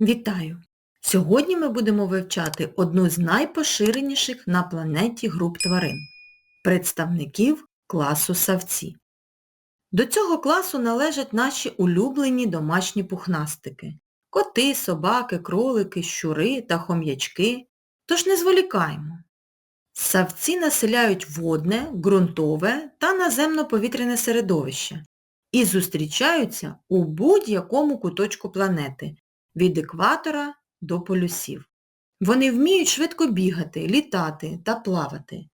Вітаю! Сьогодні ми будемо вивчати одну з найпоширеніших на планеті груп тварин – представників класу савці. До цього класу належать наші улюблені домашні пухнастики – коти, собаки, кролики, щури та хом'ячки. Тож не зволікаємо. Савці населяють водне, ґрунтове та наземно-повітряне середовище і зустрічаються у будь-якому куточку планети – від екватора до полюсів. Вони вміють швидко бігати, літати та плавати.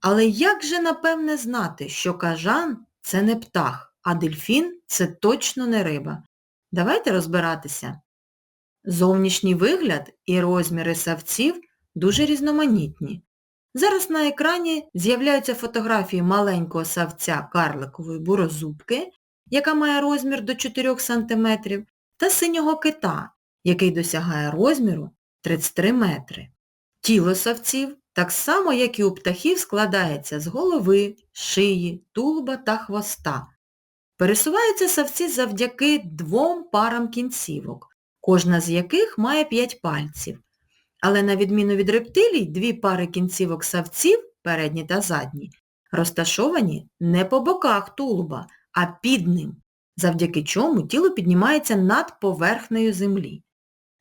Але як же напевне знати, що кажан – це не птах, а дельфін – це точно не риба? Давайте розбиратися. Зовнішній вигляд і розміри савців дуже різноманітні. Зараз на екрані з'являються фотографії маленького савця карликової бурозубки, яка має розмір до 4 см, та синього кита, який досягає розміру 33 метри. Тіло савців, так само, як і у птахів, складається з голови, шиї, тулуба та хвоста. Пересуваються савці завдяки двом парам кінцівок, кожна з яких має 5 пальців. Але на відміну від рептилій, дві пари кінцівок савців, передні та задні, розташовані не по боках тулуба, а під ним, завдяки чому тіло піднімається над поверхнею землі.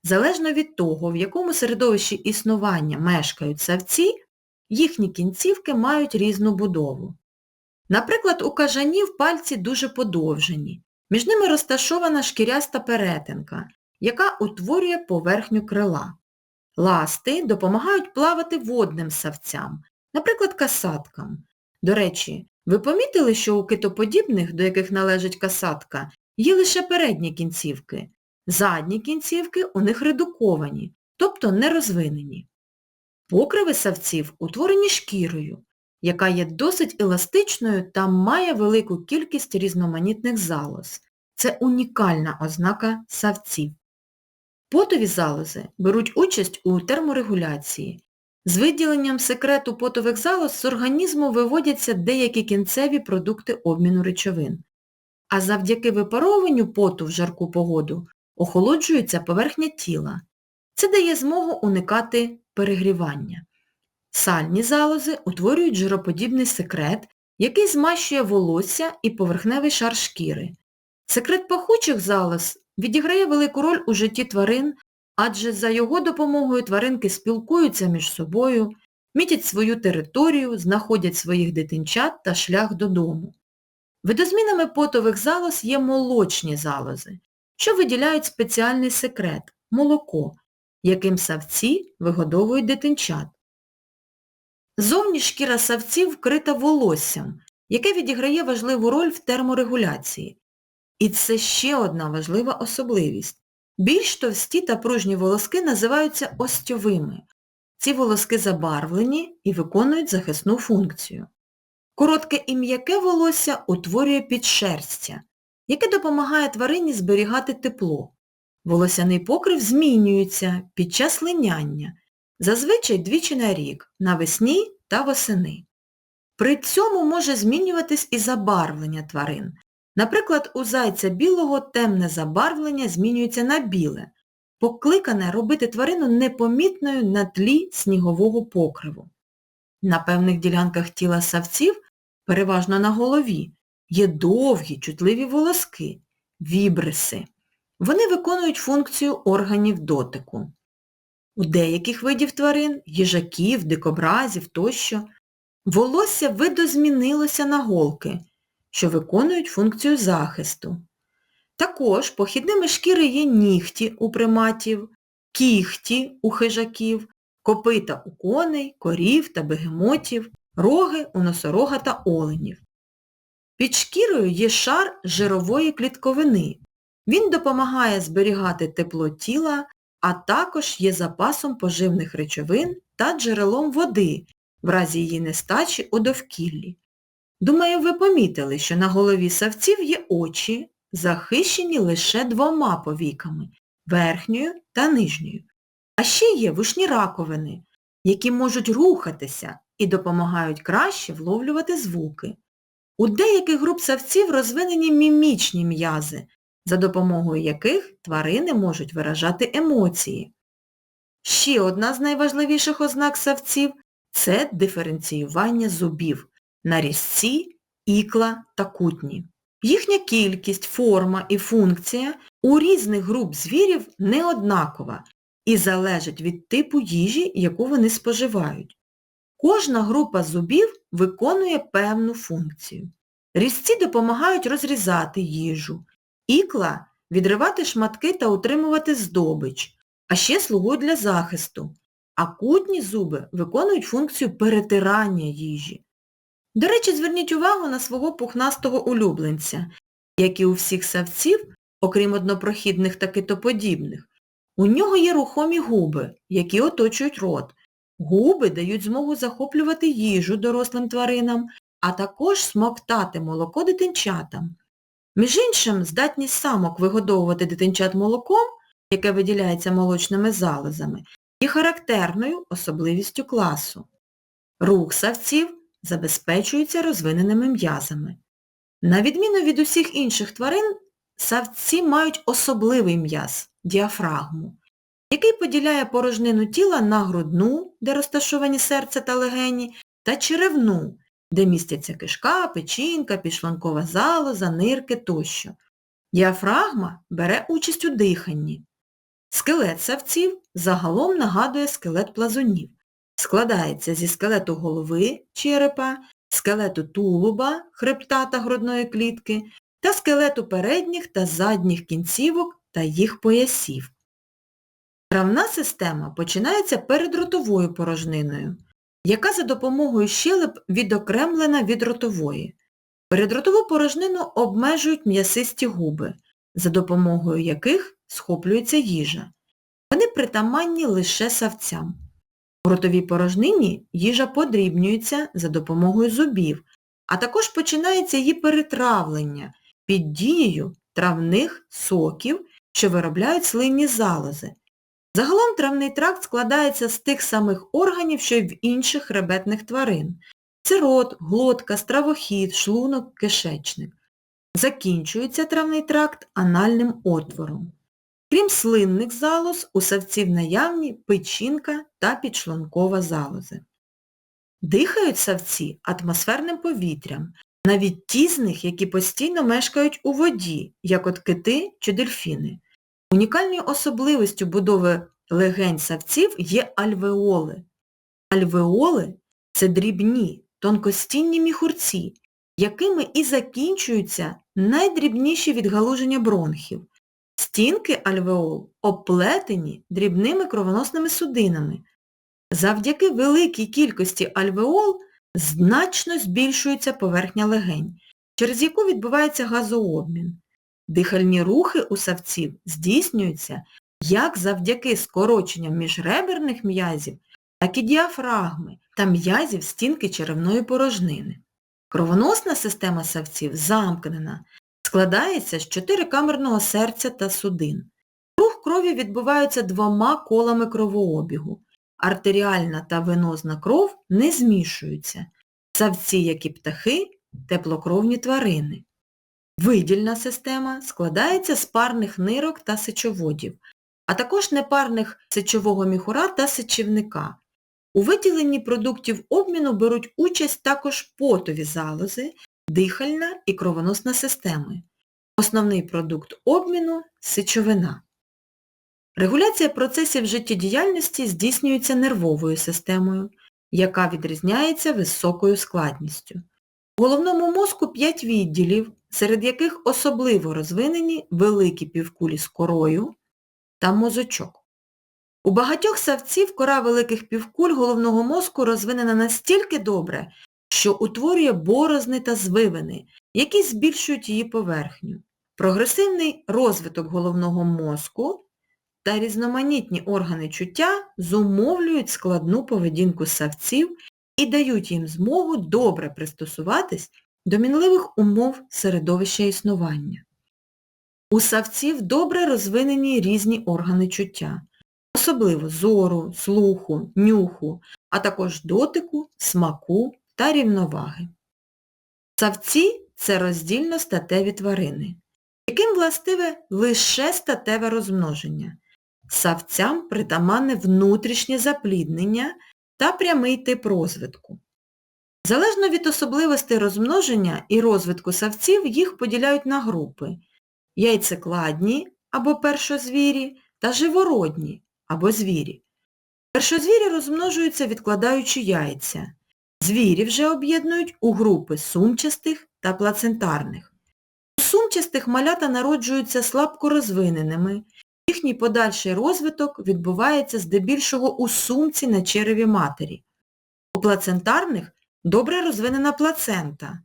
Залежно від того, в якому середовищі існування мешкають савці, їхні кінцівки мають різну будову. Наприклад, у кажанів пальці дуже подовжені, між ними розташована шкіряста перетинка, яка утворює поверхню крила. Ласти допомагають плавати водним савцям, наприклад, касаткам. До речі, ви помітили, що у китоподібних, до яких належить касатка, є лише передні кінцівки. Задні кінцівки у них редуковані, тобто не розвинені. Покриви савців утворені шкірою, яка є досить еластичною та має велику кількість різноманітних залоз. Це унікальна ознака савців. Потові залози беруть участь у терморегуляції. З виділенням секрету потових залоз з організму виводяться деякі кінцеві продукти обміну речовин. А завдяки випаровуванню поту в жарку погоду охолоджується поверхня тіла. Це дає змогу уникати перегрівання. Сальні залози утворюють жироподібний секрет, який змащує волосся і поверхневий шар шкіри. Секрет пахучих залоз відіграє велику роль у житті тварин, адже за його допомогою тваринки спілкуються між собою, мітять свою територію, знаходять своїх дитинчат та шлях додому. Видозмінами потових залоз є молочні залози, що виділяють спеціальний секрет – молоко, яким савці вигодовують дитинчат. Зовні шкіра савців вкрита волоссям, яке відіграє важливу роль в терморегуляції. І це ще одна важлива особливість. Більш товсті та пружні волоски називаються остьовими. Ці волоски забарвлені і виконують захисну функцію. Коротке і м'яке волосся утворює підшерстя, яке допомагає тварині зберігати тепло. Волосяний покрив змінюється під час линяння, зазвичай двічі на рік, навесні та восени. При цьому може змінюватись і забарвлення тварин. Наприклад, у зайця білого темне забарвлення змінюється на біле, покликане робити тварину непомітною на тлі снігового покриву. На певних ділянках тіла савців, переважно на голові, є довгі чутливі волоски, вібриси. Вони виконують функцію органів дотику. У деяких видів тварин, їжаків, дикобразів тощо, волосся видозмінилося на голки, що виконують функцію захисту. Також похідними шкіри є нігті у приматів, кіхті у хижаків, копита у коней, корів та бегемотів, роги у носорога та оленів. Під шкірою є шар жирової клітковини. Він допомагає зберігати тепло тіла, а також є запасом поживних речовин та джерелом води в разі її нестачі у довкіллі. Думаю, ви помітили, що на голові савців є очі, захищені лише двома повіками верхньою та нижньою. А ще є вушні раковини, які можуть рухатися і допомагають краще вловлювати звуки. У деяких груп савців розвинені мімічні м'язи, за допомогою яких тварини можуть виражати емоції. Ще одна з найважливіших ознак савців – це диференціювання зубів на різці, ікла та кутні. Їхня кількість, форма і функція у різних груп звірів не однакова і залежить від типу їжі, яку вони споживають. Кожна група зубів виконує певну функцію. Різці допомагають розрізати їжу, ікла – відривати шматки та утримувати здобич, а ще слугують для захисту, а кутні зуби виконують функцію перетирання їжі. До речі, зверніть увагу на свого пухнастого улюбленця, як і у всіх савців, окрім однопрохідних та китоподібних, у нього є рухомі губи, які оточують рот. Губи дають змогу захоплювати їжу дорослим тваринам, а також смоктати молоко дитинчатам. Між іншим, здатність самок вигодовувати дитинчат молоком, яке виділяється молочними залозами, є характерною особливістю класу. Рух савців забезпечується розвиненими м'язами. На відміну від усіх інших тварин, савці мають особливий м'яз – діафрагму, який поділяє порожнину тіла на грудну, де розташовані серце та легені, та черевну, де містяться кишка, печінка, підшлункова залоза, нирки тощо. Діафрагма бере участь у диханні. Скелет савців загалом нагадує скелет плазунів. Складається зі скелету голови, черепа, скелету тулуба, хребта та грудної клітки та скелету передніх та задніх кінцівок та їх поясів. Травна система починається перед ротовою порожниною, яка за допомогою щелеп відокремлена від ротової. Передротову порожнину обмежують м'ясисті губи, за допомогою яких схоплюється їжа. Вони притаманні лише савцям. У ротовій порожнині їжа подрібнюється за допомогою зубів, а також починається її перетравлення під дією травних соків, що виробляють слинні залози. Загалом травний тракт складається з тих самих органів, що й в інших хребетних тварин. Це рот, глотка, стравохід, шлунок, кишечник. Закінчується травний тракт анальним отвором. Крім слинних залоз, у савців наявні печінка та підшлункова залози. Дихають савці атмосферним повітрям, навіть ті з них, які постійно мешкають у воді, як от кити чи дельфіни. Унікальною особливістю будови легень савців є альвеоли. Альвеоли – це дрібні, тонкостінні міхурці, якими і закінчуються найдрібніші відгалуження бронхів. Стінки альвеол оплетені дрібними кровоносними судинами. Завдяки великій кількості альвеол значно збільшується поверхня легень, через яку відбувається газообмін. Дихальні рухи у савців здійснюються як завдяки скороченням міжреберних м'язів, так і діафрагми та м'язів стінки черевної порожнини. Кровоносна система савців замкнена, складається з чотирикамерного серця та судин. Рух крові відбувається двома колами кровообігу. Артеріальна та венозна кров не змішуються. Савці, як і птахи, теплокровні тварини. Видільна система складається з парних нирок та сечоводів, а також непарних сечового міхура та сечівника. У виділенні продуктів обміну беруть участь також потові залози, дихальна і кровоносна системи. Основний продукт обміну – сечовина. Регуляція процесів життєдіяльності здійснюється нервовою системою, яка відрізняється високою складністю. У головному мозку 5 відділів, серед яких особливо розвинені великі півкулі з корою та мозочок. У багатьох савців кора великих півкуль головного мозку розвинена настільки добре, що утворює борозни та звивини, які збільшують її поверхню. Прогресивний розвиток головного мозку та різноманітні органи чуття зумовлюють складну поведінку савців і дають їм змогу добре пристосуватись до мінливих умов середовища існування. У савців добре розвинені різні органи чуття, особливо зору, слуху, нюху, а також дотику, смаку та рівноваги. Савці – це роздільно статеві тварини. яким властиве лише статеве розмноження. Савцям притаманне внутрішнє запліднення та прямий тип розвитку. Залежно від особливостей розмноження і розвитку савців їх поділяють на групи яйцекладні або першозвірі та живородні або звірі. Першозвірі розмножуються, відкладаючи яйця. Звірі вже об'єднують у групи сумчастих та плацентарних. У сумчастих малята народжуються слабко розвиненими, їхній подальший розвиток відбувається здебільшого у сумці на череві матері. У плацентарних добре розвинена плацента.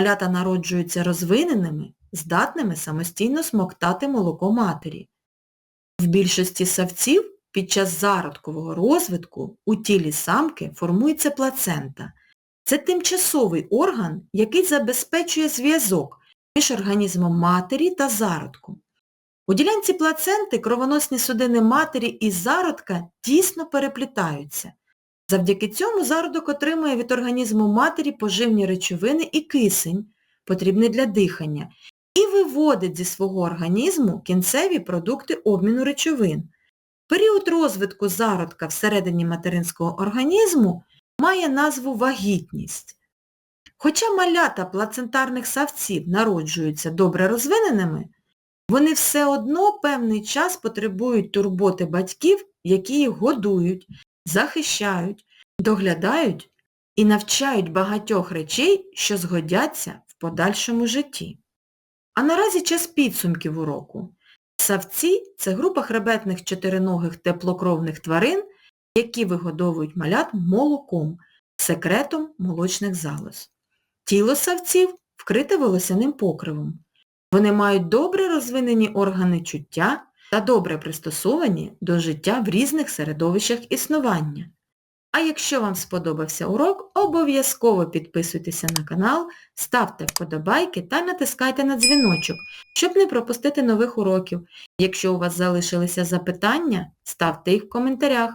Малята народжуються розвиненими, здатними самостійно смоктати молоко матері. В більшості савців під час зародкового розвитку у тілі самки формується плацента. Це тимчасовий орган, який забезпечує зв'язок між організмом матері та зародком. У ділянці плаценти кровоносні судини матері і зародка тісно переплітаються. Завдяки цьому зародок отримує від організму матері поживні речовини і кисень, потрібний для дихання, і виводить зі свого організму кінцеві продукти обміну речовин. Період розвитку зародка всередині материнського організму має назву вагітність. Хоча малята плацентарних савців народжуються добре розвиненими, вони все одно певний час потребують турботи батьків, які їх годують, захищають, доглядають і навчають багатьох речей, що згодяться в подальшому житті. А наразі час підсумків уроку. Савці – це група хребетних чотириногих теплокровних тварин, які вигодовують малят молоком, секретом молочних залоз. Тіло савців вкрите волосяним покривом. Вони мають добре розвинені органи чуття та добре пристосовані до життя в різних середовищах існування. А якщо вам сподобався урок, обов'язково підписуйтеся на канал, ставте вподобайки та натискайте на дзвіночок, щоб не пропустити нових уроків. Якщо у вас залишилися запитання, ставте їх в коментарях.